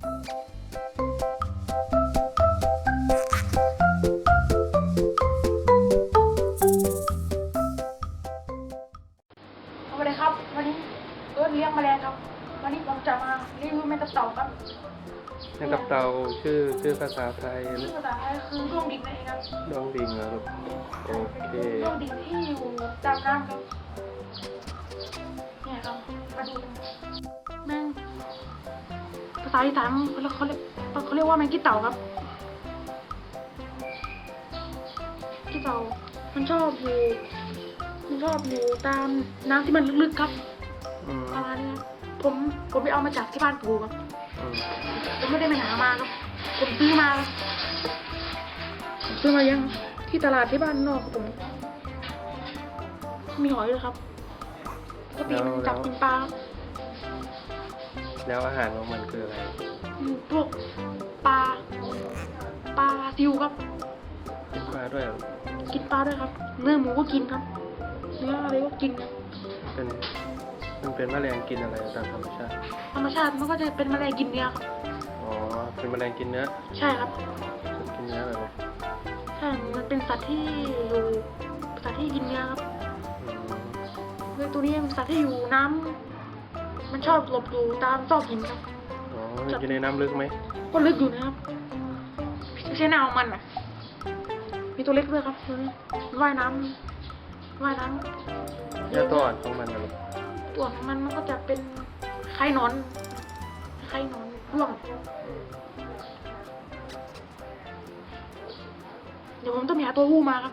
สวัสดีครับ วันนี้เอิร์ธเลี้ยงแมลงครับ วันนี้ผมจะมารีวิวแมงกะเต่าครับแมงกับเต่าชื่อชื่อภาษาไทยชื่อภาษาไทยคือดวงดินนั่นเองครับดองดิงเหรอลูกโอเคดวงดินที่อยู่ตามน้ำครับาษาอีสานเขาเรียกเขาเรียกเขาเรียกว่าแมงกี้เต่าครับกี้เต่ามันชอบอยู่มันชอบอยู่ตามน้ำที่มันลึกๆครับอืมประมาณนี้ครับผมผมไปเอามาจากที่บ้านปู่ครับอืมผมไม่ได้ไปหามาครับผมซื้อมาครับผมซื้อมายังที่ตลาดที่บ้านนอกครับผมมีหอยด้วยครับปกติมันจับกินปลาครับ แล้วอาหารของมันคืออะไรอืมพวกปลาปลาซิวครับ กินปลาด้วยเหรอกินปลาด้วยครับ เนื้อหมูก็กินครับเนื้ออะไรก็กินครับเป็นมันเป็นแมลงกินอะไรตามธรรมชาติ ธรรมชาติมันก็จะเป็นแมลงกินเนื้อครับอ๋อ เป็นแมลงกินเนื้อใช่ครับ กินเนื้อเหรอลูกใช่มันเป็นสัตว์ที่อยู่สัตว์ที่กินเนื้อครับอืมเฮ้ยตัวนี้เป็นสัตว์ที่อยู่น้ำ มันชอบหลบอยู่ตามซอกหินครับ อ๋ออยู่ในน้ำลึกไหมก็ลึกอยู่นะครับไม่ใช่หน้าของมันอะ มีตัวเล็กด้วยครับตัวนี้มันว่ายน้ำว่ายน้ำแล้วตัวอ่อนของมันเหรอลูกตัวของมันมันก็จะเป็นไข่หนอนไข่หนอนร่วงเดี๋ยวผมต้องไปหาตัวผู้มาครับ